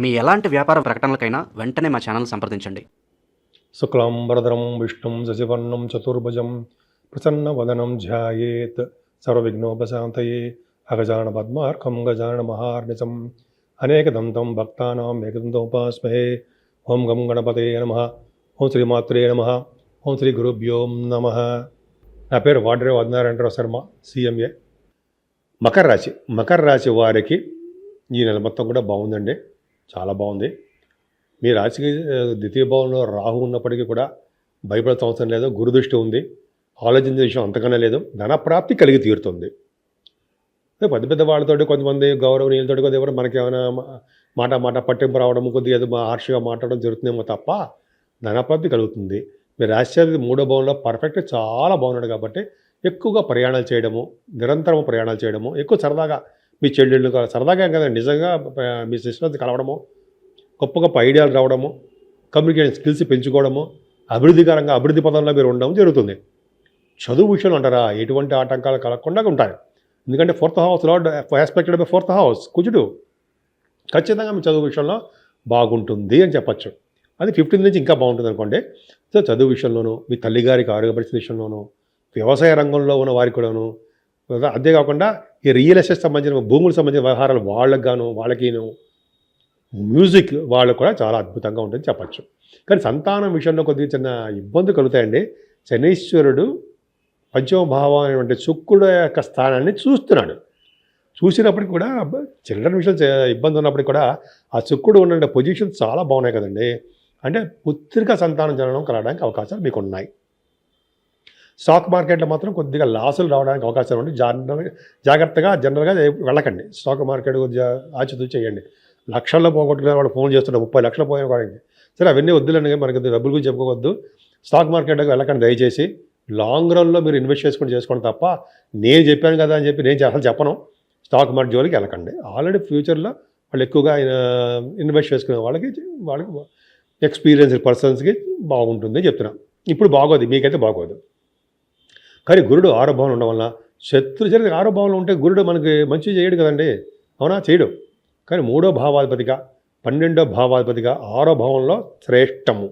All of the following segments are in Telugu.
మీ ఎలాంటి వ్యాపార ప్రకటనలకైనా వెంటనే మా ఛానల్ సంప్రదించండి. శుక్లాంబరధరం విష్ణుం శశివర్ణం చతుర్భుజం ప్రసన్న వదనం ధ్యాయేత్ సర్వవిఘ్నోపశాంతయే అగజాన పద్మార్కం గజాన మహార్నిశం అనేకదంతం భక్తానాం ఏకదంతోపాస్మహే ఓం గం గణపతే నమ ఓం శ్రీమాత్రే నమ ఓం శ్రీ గురుభ్యోం నమ. నా పేరు వాడ్రే వదనారాయణరావు శర్మ సీఎంఏ. మకర రాశి మకర రాశి వారికి ఈ నెల మొత్తం కూడా బాగుందండి. చాలా బాగుంది. మీ రాశికి ద్వితీయ భావంలో రాహు ఉన్నప్పటికీ కూడా భయపడత అవసరం లేదు గురుదృష్టి ఉంది. ఆలోచించే విషయం అంతకన్నా లేదు ధనప్రాప్తి కలిగి తీరుతుంది. పెద్ద పెద్ద వాళ్ళతో కొంతమంది గౌరవనీయులతో కొద్దిగా ఎవరు మనకి ఏమైనా మాట మాట పట్టింపు రావడం కొద్దిగా ఏదో హార్ష్గా మాట్లాడడం జరుగుతుందేమో తప్ప ధనప్రాప్తి కలుగుతుంది. మీ రాష్ట్రాది మూడో భావంలో పర్ఫెక్ట్ చాలా బాగున్నాడు కాబట్టి ఎక్కువగా ప్రయాణాలు చేయడము నిరంతరం ప్రయాణాలు చేయడము ఎక్కువ సరదాగా మీ చెల్లెళ్ళు సరదాగా కదా నిజంగా మీ సిస్టర్స్ కలవడము గొప్ప గొప్ప ఐడియాలు రావడము కమ్యూనికేషన్ స్కిల్స్ పెంచుకోవడము అభివృద్ధికరంగా అభివృద్ధి పదంలో మీరు ఉండడం జరుగుతుంది. చదువు విషయంలో అంటారా? ఎటువంటి ఆటంకాలు కలగకుండా ఉంటాయి ఎందుకంటే ఫోర్త్ హౌస్లో ఎస్పెక్టెడ్ బై ఫోర్త్ హౌస్ కుజుడు. ఖచ్చితంగా మీ చదువు విషయంలో బాగుంటుంది అని చెప్పచ్చు. అది ఫిఫ్టీన్ నుంచి ఇంకా బాగుంటుంది అనుకోండి. సో చదువు విషయంలోనూ మీ తల్లిగారికి ఆరోగ్య పరిస్థితి విషయంలోనూ వ్యవసాయ రంగంలో ఉన్న వారికి కూడాను అంతేకాకుండా ఈ రియల్ ఎస్టేట్ సంబంధించిన భూములకు సంబంధించిన వ్యవహారాలు వాళ్ళకి గాను వాళ్ళకిను మ్యూజిక్ వాళ్ళకు కూడా చాలా అద్భుతంగా ఉంటుంది చెప్పచ్చు. కానీ సంతానం విషయంలో కొద్దిగా చిన్న ఇబ్బంది కలుగుతాయండి. శనీశ్వరుడు పంచమభావం అనేటువంటి శుక్రుడు యొక్క స్థానాన్ని చూస్తున్నాడు. చూసినప్పటికి కూడా చిల్డ్రన్ విషయం చే- ఇబ్బంది ఉన్నప్పటికీ కూడా ఆ శుక్రుడు ఉన్న పొజిషన్ చాలా బాగున్నాయి కదండి. అంటే పుత్రిక సంతానం జరగడం కలగడానికి అవకాశాలు మీకు ఉన్నాయి స్టాక్ మార్కెట్లో మాత్రం కొద్దిగా లాసులు రావడానికి అవకాశాలు ఉంది. జాగ్రత్తగా జనరల్గా వెళ్ళకండి. స్టాక్ మార్కెట్ కొద్దిగా ఆచితూచి చేయండి. లక్షల్లో పోగొట్టుకునే వాడు ఫోన్ చేస్తున్నాడు ముప్పై లక్షలు పోయిన వాడికి సరే అవన్నీ వద్దులేండి మనకి డబ్బుల గురించి చెప్పుకోవద్దు. స్టాక్ మార్కెట్కి వెళ్ళకండి దయచేసి. లాంగ్ రన్లో మీరు ఇన్వెస్ట్ చేసుకుని చేసుకోండి తప్ప నేను చెప్పాను కదా అని చెప్పి నేను అసలు చెప్పను. స్టాక్ మార్కెట్ జోలికి వెళ్ళకండి. ఆల్రెడీ ఫ్యూచర్లో వాళ్ళు ఎక్కువగా ఇన్వెస్ట్ చేసుకునే వాళ్ళకి వాళ్ళకి ఎక్స్పీరియన్స్డ్ పర్సన్స్కి బాగుంటుంది చెప్తున్నాను ఇప్పుడు బాగోదు. మీకైతే బాగోదు. కానీ గురుడు ఆరో భావంలో ఉండడం వల్ల శత్రు చరిత్ర ఆరో భావంలో ఉంటే గురుడు మనకి మంచి చేయడు కదండి. అవునా? చేయడు. కానీ మూడో భావాధిపతిగా పన్నెండో భావాధిపతిగా ఆరో భావంలో శ్రేష్టము.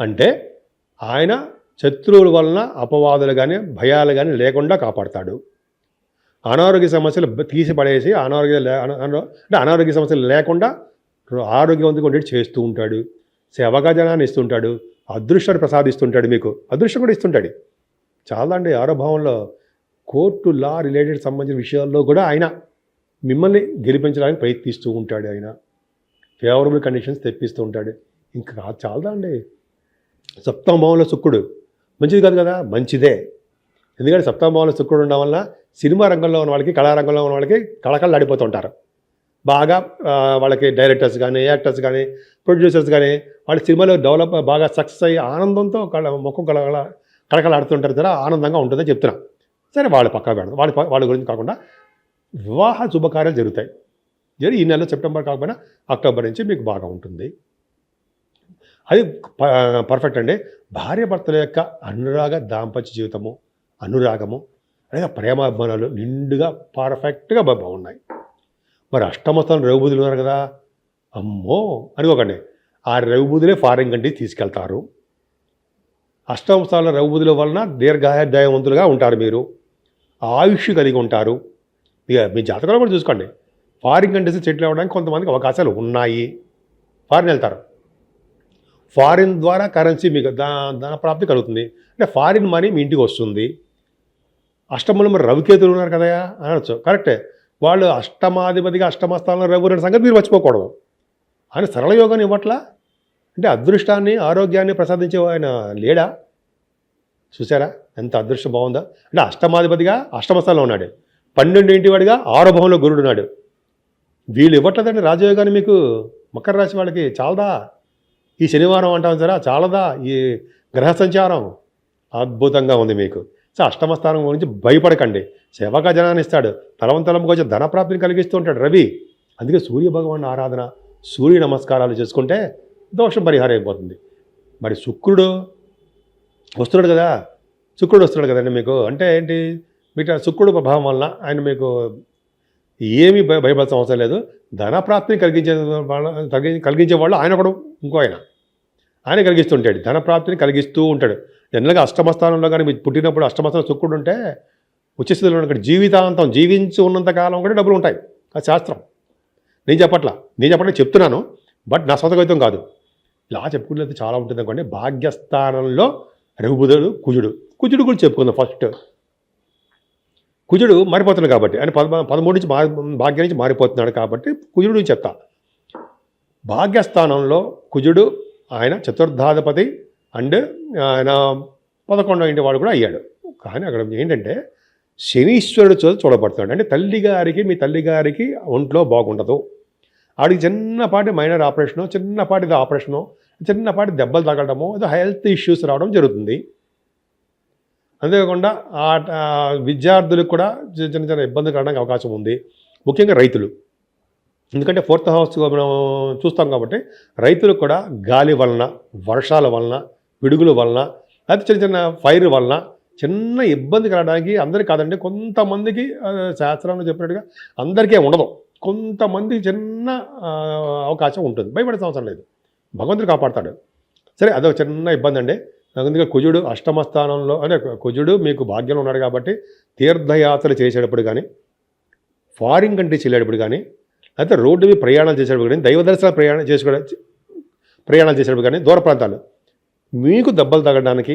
అంటే ఆయన శత్రువుల వలన అపవాదులు కానీ భయాలు కానీ లేకుండా కాపాడతాడు. అనారోగ్య సమస్యలు తీసిపడేసి అనారోగ్య అంటే అనారోగ్య సమస్యలు లేకుండా ఆరోగ్యవంతంగా ఉండేది చేస్తూ ఉంటాడు. సేవగా జనాన్ని ఇస్తుంటాడు. అదృష్టాన్ని ప్రసాదిస్తుంటాడు మీకు. అదృష్టం కూడా ఇస్తుంటాడు. చాలా అండి ఆరో కోర్టు లా రిలేటెడ్ సంబంధించిన విషయాల్లో కూడా ఆయన మిమ్మల్ని గెలిపించడానికి ప్రయత్నిస్తూ ఉంటాడు ఆయన. ఫేవరబుల్ కండిషన్స్ తెప్పిస్తూ ఉంటాడు. ఇంకా కాదు చాలదా అండి? సప్తమ భావంలో శుక్రుడు. మంచిది కాదు కదా? మంచిదే. ఎందుకంటే సప్తమ భావంలో శుక్రుడు ఉండడం వల్ల సినిమా రంగంలో ఉన్న వాళ్ళకి కళారంగంలో ఉన్న వాళ్ళకి కళకళలు ఆడిపోతూ ఉంటారు. బాగా వాళ్ళకి డైరెక్టర్స్ కానీ యాక్టర్స్ కానీ ప్రొడ్యూసర్స్ కానీ వాళ్ళ సినిమాలో డెవలప్ బాగా సక్సెస్ అయ్యి ఆనందంతో కళ ముఖం కళ కళకళాడుతుంటారు కదా ఆనందంగా ఉంటుందని చెప్తున్నాం. సరే వాళ్ళు పక్కా పెడదాం. వాళ్ళ వాళ్ళ గురించి కాకుండా వివాహ శుభకార్యాలు జరుగుతాయి. జరిగి ఈ నెల సెప్టెంబర్ కాకపోయినా అక్టోబర్ నుంచి మీకు బాగా ఉంటుంది. అది ప- పర్ఫెక్ట్ అండి. భార్యభర్తల యొక్క అనురాగ దాంపత్య జీవితము అనురాగము అలాగే ప్రేమాభిమానాలు నిండుగా పర్ఫెక్ట్గా బాగున్నాయి. మరి అష్టమస్థానం రఘుబుధులు ఉన్నారు కదా అమ్మో! అనుకోకండి ఆ రఘుబుధులే ఫారిన్ కంట్రీ తీసుకెళ్తారు. అష్టమ స్థానంలో రఘుబుధుల వలన దీర్ఘాధ్యాయవంతులుగా ఉంటారు మీరు. ఆయుష్ కలిగి ఉంటారు. ఇక మీ జాతకాలు కూడా చూసుకోండి. ఫారిన్ కంట్రీస్ సెటిల్ అవ్వడానికి కొంతమందికి అవకాశాలు ఉన్నాయి. ఫారిన్ వెళ్తారు. ఫారిన్ ద్వారా కరెన్సీ మీకు దా ధన ప్రాప్తి కలుగుతుంది. అంటే ఫారిన్ మనీ మీ ఇంటికి వస్తుంది. అష్టమంలో మరి రవికేతులు ఉన్నారు కదా అనొచ్చు. కరెక్టే. వాళ్ళు అష్టమాధిపతిగా అష్టమ స్థానంలో రవి ఉన్న సంగతి మీరు మర్చిపోకూడదు. అని సరళ యోగాన్ని ఇవ్వట్లా? అంటే అదృష్టాన్ని ఆరోగ్యాన్ని ప్రసాదించే ఆయన లేడా? చూసారా ఎంత అదృష్టం బాగుందా? అంటే అష్టమాధిపతిగా అష్టమస్థానంలో ఉన్నాడు. పన్నెండింటి వాడిగా ఆరో భవంలో గురుడు ఉన్నాడు. వీళ్ళు ఇవ్వట్లేదండి రాజయోగాన్ని మీకు మకర రాశి వాళ్ళకి చాలదా? ఈ శనివారం అంటాం సరే చాలదా? ఈ గ్రహ సంచారం అద్భుతంగా ఉంది మీకు. సో అష్టమస్థానం గురించి భయపడకండి. సేవకా జనాన్ని ఇస్తాడు. తలవంతలంకి వచ్చి ధనప్రాప్తిని కలిగిస్తూ ఉంటాడు రవి. అందుకే సూర్య భగవాన్ ఆరాధన సూర్య నమస్కారాలు చేసుకుంటే దోషం పరిహారం అయిపోతుంది. మరి శుక్రుడు వస్తున్నాడు కదా శుక్రుడు వస్తున్నాడు కదండి మీకు? అంటే ఏంటి? మీకు శుక్రుడు ప్రభావం వలన ఆయన మీకు ఏమీ భయ భయపడాల్సిన అవసరం లేదు. ధనప్రాప్తిని కలిగించే వాళ్ళ కలిగి- కలిగించే వాళ్ళు ఆయన ఒకడు ఇంకో ఆయన. ఆయన కలిగిస్తుంటాడు ధనప్రాప్తిని కలిగిస్తూ ఉంటాడు. జనరల్గా అష్టమస్థానంలో కానీ మీరు పుట్టినప్పుడు అష్టమస్థానం శుక్రుడు ఉంటే ఉచ్చస్థితిలో ఉన్న జీవితాంతం జీవించి ఉన్నంత కాలం కూడా డబ్బులు ఉంటాయి. అది శాస్త్రం. నేను చెప్పట్లా నేను చెప్పట్లే చెప్తున్నాను. బట్ నా సొంత కాదు. ఇలా చెప్పుకునేది చాలా ఉంటుంది అనుకోండి. భాగ్యస్థానంలో రఘుబుధుడు కుజుడు. కుజుడు గురించి చెప్పుకుందాం ఫస్ట్ కుజుడు మారిపోతున్నాడు కాబట్టి ఆయన పద పదమూడు నుంచి మారి భాగ్యం నుంచి మారిపోతున్నాడు కాబట్టి కుజుడు చెత్త. చెప్తా భాగ్యస్థానంలో కుజుడు ఆయన చతుర్థాధిపతి అండ్ ఆయన పదకొండవ ఇంటి వాడు కూడా అయ్యాడు. కానీ అక్కడ ఏంటంటే శనీశ్వరుడు చూడబడుతున్నాడు. అంటే తల్లిగారికి మీ తల్లిగారికి ఒంట్లో బాగుండదు. ఆడికి చిన్నపాటి మైనర్ ఆపరేషను చిన్నపాటి ఆపరేషను చిన్నపాటి దెబ్బలు తగలడము ఏదో హెల్త్ ఇష్యూస్ రావడం జరుగుతుంది. అంతేకాకుండా ఆ విద్యార్థులకు కూడా చిన్న చిన్న చిన్న ఇబ్బంది కలడానికి అవకాశం ఉంది. ముఖ్యంగా రైతులు. ఎందుకంటే ఫోర్త్ హౌస్ మనం చూస్తాం కాబట్టి రైతులకు కూడా గాలి వలన వర్షాల వలన పిడుగుల వలన లేకపోతే చిన్న చిన్న ఫైర్ వలన చిన్న ఇబ్బంది కలగడానికి అందరికీ కాదండి కొంతమందికి శాస్త్రంలో చెప్పినట్టుగా అందరికీ ఉండదు. కొంతమంది చిన్న అవకాశం ఉంటుంది. భయపడే అవసరం లేదు. భగవంతుడు కాపాడతాడు. సరే అదొక చిన్న ఇబ్బంది అండి అందుకే కుజుడు అష్టమ స్థానంలో అంటే కుజుడు మీకు భాగ్యంలో ఉన్నాడు కాబట్టి తీర్థయాత్రలు చేసేటప్పుడు కానీ ఫారిన్ కంట్రీస్ వెళ్ళేటప్పుడు కానీ లేకపోతే రోడ్డు మీద ప్రయాణాలు చేసేటప్పుడు కానీ దైవ దర్శన ప్రయాణం చేసుకోవడం ప్రయాణాలు చేసేటప్పుడు కానీ దూర ప్రాంతాలు. మీకు దెబ్బలు తగ్గడానికి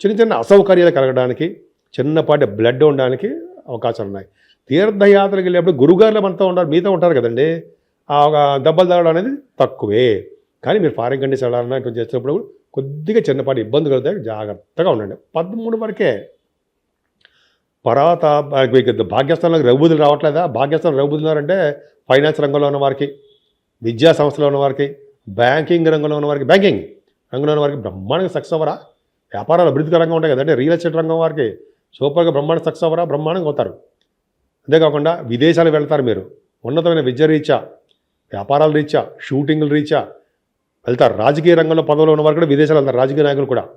చిన్న చిన్న అసౌకర్యాలు కలగడానికి చిన్నపాటి బ్లడ్ ఉండడానికి అవకాశాలు ఉన్నాయి. తీర్థయాత్రకి వెళ్ళేప్పుడు గురుగారులు అంతా ఉంటారు మీతో ఉంటారు కదండి. ఆ ఒక దెబ్బలు తగ్గడం అనేది తక్కువే. కానీ మీరు ఫారిన్ కంట్రీస్ వెళ్ళాలన్నా ఇట్లా చేసేటప్పుడు కొద్దిగా చిన్నపాటి ఇబ్బంది కలుగుతాయి జాగ్రత్తగా ఉండండి. పదమూడు వరకే. పర్వత మీకు భాగ్యస్థానంలో రఘుబుద్ధులు రావట్లేదా? భాగ్యస్థానం రఘుబుద్ధులు అంటే ఫైనాన్స్ రంగంలో ఉన్న వారికి విద్యా సంస్థలో ఉన్న వారికి బ్యాంకింగ్ రంగంలో ఉన్న వారికి బ్యాంకింగ్ రంగంలో ఉన్న వారికి బ్రహ్మాండంగా సక్సెస్ అవ్వరా? వ్యాపారాలు అభివృద్ధికరంగా ఉంటాయి కదండి. రియల్ ఎస్టేట్ రంగం వారికి సూపర్గా బ్రహ్మాండ సక్సెస్ అవ్వరా? బ్రహ్మాండంగా అవుతారు. అంతేకాకుండా విదేశాలు వెళ్తారు మీరు. ఉన్నతమైన విద్య రీత్యా వ్యాపారాల రీత్యా షూటింగ్ల రీత్యా వెళ్తారు. రాజకీయ రంగంలో పదవులు ఉన్నవారు కూడా విదేశాలు వెళ్తారు. రాజకీయ నాయకులు కూడా.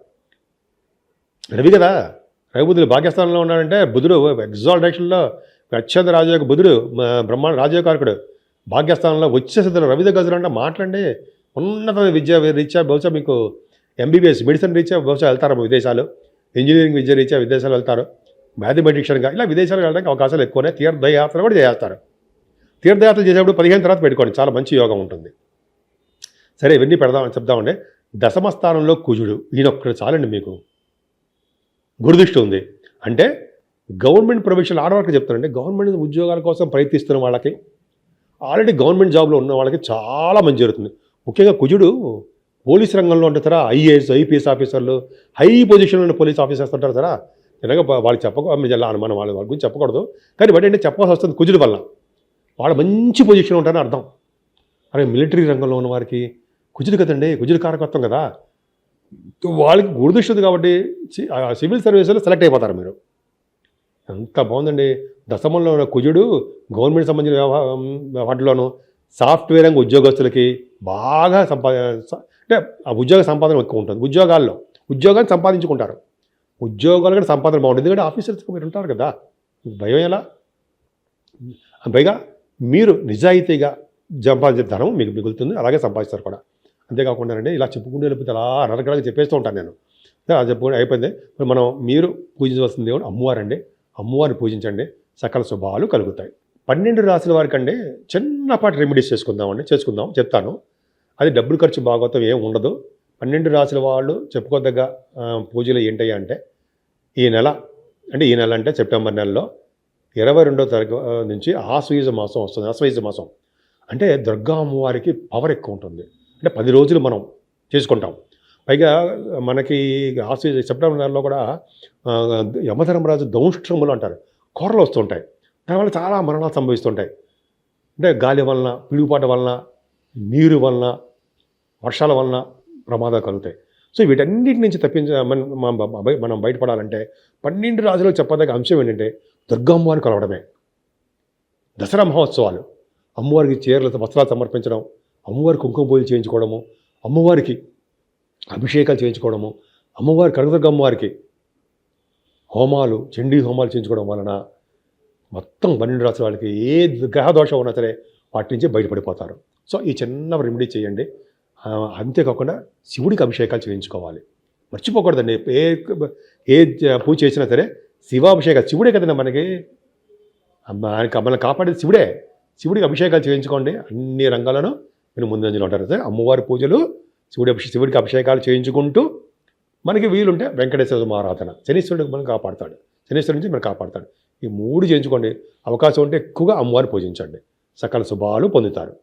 రవి కదా? రవిబుద్ధుడు భాగ్యస్థానంలో ఉన్నాడంటే బుధుడు ఎగ్జాల్ డైరెక్షన్లో అత్యంత రాజయోగ బుధుడు బ్రహ్మాండ రాజయోగారకుడు భాగ్యస్థానంలో వచ్చేసిద్దరు రవిద గజులు అంటే మాట్లాడండి. ఉన్నతమైన విద్య రీత్యా బహుశా మీకు ఎంబీబీఎస్ మెడిసిన్ రీత్యా బహుశా వెళ్తారు విదేశాలు. ఇంజనీరింగ్ విద్య రీత్యా విదేశాలు వెళ్తారు. మ్యాథమెటిషియన్గా ఇలా విదేశాలకు వెళ్ళడానికి అవకాశాలు ఎక్కువనే తీర్థయాత్రలు కూడా చేస్తారు. తీర్థయాత్రలు చేసేప్పుడు పదిహేను తర్వాత పెట్టుకోండి. చాలా మంచి యోగం ఉంటుంది. సరే ఇవన్నీ పెడదామని చెప్దామండి దశమ స్థానంలో కుజుడు. ఈయనొక్కడు చాలండి మీకు. గురుదృష్టి ఉంది. అంటే గవర్నమెంట్ ప్రొఫెషన్ ఆడవాళ్ళకి చెప్తానండి గవర్నమెంట్ ఉద్యోగాల కోసం ప్రయత్నిస్తున్న వాళ్ళకి ఆల్రెడీ గవర్నమెంట్ జాబ్లో ఉన్న వాళ్ళకి చాలా మంచి జరుగుతుంది. ముఖ్యంగా కుజుడు పోలీస్ రంగంలో ఉంటారా ఐఏఎస్ ఐపీఎస్ ఆఫీసర్లు హై పొజిషన్లో ఉన్న పోలీస్ ఆఫీసర్స్ ఉంటారు కదా నిజంగా వాళ్ళకి చెప్పక మనం వాళ్ళ వాళ్ళ గురించి చెప్పకూడదు. కానీ బట్ అంటే చెప్పాల్సి వస్తుంది కుజుడు వల్ల. వాళ్ళు మంచి పొజిషన్ ఉంటారని అర్థం. అరే మిలిటరీ రంగంలో ఉన్న వారికి కుజుడు కదండి కుజుడు కారకత్వం కదా. వాళ్ళకి గురుదృష్టి కాబట్టి ఆ సివిల్ సర్వీసులో సెలెక్ట్ అయిపోతారు మీరు. ఎంత బాగుందండి. దశమంలో ఉన్న కుజుడు గవర్నమెంట్ సంబంధించిన వ్యవహారం వాటిలోనూ సాఫ్ట్వేర్ రంగ ఉద్యోగస్తులకి బాగా సంపా అంటే ఆ ఉద్యోగ సంపాదన ఎక్కువ ఉంటుంది. ఉద్యోగాల్లో ఉద్యోగాన్ని సంపాదించుకుంటారు. ఉద్యోగాలు కూడా సంపాదన బాగుంటుంది. ఎందుకంటే ఆఫీసర్స్ మీరు ఉంటారు కదా. భయం ఎలా? పైగా మీరు నిజాయితీగా సంపాదించే ధనం మీకు మిగులుతుంది. అలాగే సంపాదిస్తారు కూడా. అంతేకాకుండా అండి ఇలా చెప్పుకుంటూ వెళ్ళిపోతే అలా నరకడానికి చెప్పేస్తూ ఉంటాను నేను. అలా చెప్పుకుంటే అయిపోయింది. మనం మీరు పూజించవలసిన దేవుడు అమ్మవారండి. అమ్మవారిని పూజించండి. సకల శుభాలు కలుగుతాయి. పన్నెండు రాసుల వారికి అండి చిన్నపాటి రెమెడీస్ చేసుకుందామండి చేసుకుందాం చెప్తాను. అది డబ్బులు ఖర్చు భాగవతం ఏం ఉండదు. పన్నెండు రాసుల వాళ్ళు చెప్పుకోదగ్గ పూజలు ఏంటయ్యా అంటే ఈ నెల అంటే ఈ నెల అంటే సెప్టెంబర్ నెలలో ఇరవై రెండో తారీఖు నుంచి ఆశ్వయుజ మాసం వస్తుంది ఆశ్వయుజ మాసం. అంటే దుర్గా అమ్మవారికి పవర్ ఎక్కువ ఉంటుంది. అంటే పది రోజులు మనం చేసుకుంటాం. పైగా మనకి ఆశ్వయుజ సెప్టెంబర్ నెలలో కూడా యమధర్మరాజు దౌష్ట్రములు అంటారు. కూరలు వస్తుంటాయి. దానివల్ల చాలా మరణాలు సంభవిస్తుంటాయి. అంటే గాలి వలన పిడుగుపాటు వలన నీరు వలన వర్షాల వలన ప్రమాదాలు కలుగుతాయి. సో వీటన్నిటి నుంచి తప్పించ మన- మనం బయటపడాలంటే పన్నెండు రాజులకు చెప్పదగ్గ అంశం ఏంటంటే దుర్గమ్మవారిని కలవడమే. దసరా మహోత్సవాలు. అమ్మవారికి చీరలతో వస్త్రాలు సమర్పించడం అమ్మవారి కుంకుమ పూజలు చేయించుకోవడము అమ్మవారికి అభిషేకాలు చేయించుకోవడము అమ్మవారి కనకదుర్గమ్మవారికి హోమాలు చండీ హోమాలు చేయించుకోవడం వలన మొత్తం పన్నెండు రాసుల వాళ్ళకి ఏ గ్రహదోషం ఉన్నా సరే వాటి నుంచి బయటపడిపోతారు. సో ఈ చిన్న రెమెడీ చేయండి. అంతేకాకుండా శివుడికి అభిషేకాలు చేయించుకోవాలి. మర్చిపోకూడదండి. ఏ ఏ పూజ చేసినా సరే శివాభిషేకాలు శివుడే కదండి మనకి. మనకి మనల్ని కాపాడేది శివుడే. శివుడికి అభిషేకాలు చేయించుకోండి. అన్ని రంగాలను మీరు ముందంజలో ఉంటారు సార్ అమ్మవారి పూజలు శివుడి అభిషే శివుడికి అభిషేకాలు చేయించుకుంటూ మనకి వీలుంటే వెంకటేశ్వర ఆరాధన శనీశ్వరుడికి మనం కాపాడుతాడు. శనీశ్వరుడి నుంచి మనం కాపాడుతాడు. ఈ మూడు చేయించుకోండి. అవకాశం ఉంటే ఎక్కువగా అమ్మవారిని పూజించండి. సకల శుభాలు పొందుతారు.